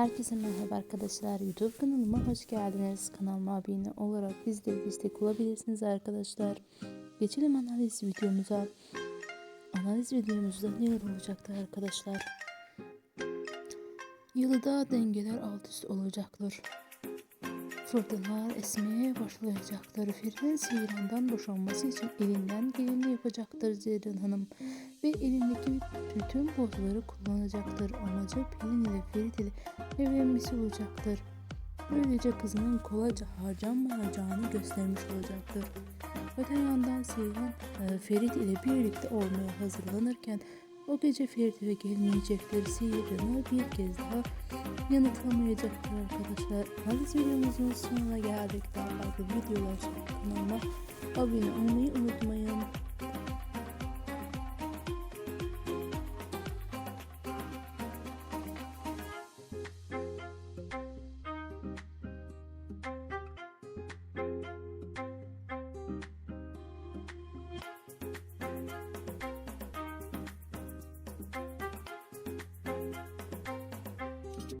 Herkese merhaba arkadaşlar. YouTube kanalıma hoş geldiniz. Kanalıma abone olarak bizlere destek olabilirsiniz arkadaşlar. Geçelim analiz videomuza. Analiz videomuzda neler olacaktır arkadaşlar? Yılıda dengeler alt üst olacaktır. Fırtınalar esmeye başlayacaktır. Feride Seyran'dan boşanması için elinden geleni yapacaktır Zeyran Hanım. Ve elindeki bütün pozları kullanacaktır. Amacı Pelin ile Ferit ile evlenmesi olacaktır. Böylece kızının kolayca harcanmayacağını göstermiş olacaktır. Öte yandan Seyran e, Ferit ile birlikte olmaya hazırlanırken o gece Ferit eve gelmeyecektir. Seyran'ı bir kez daha yanıtlamayacaktır arkadaşlar. Hadi videomuzun sonuna geldik. Daha farklı videolar için kanalıma abone olmayı unutmayın.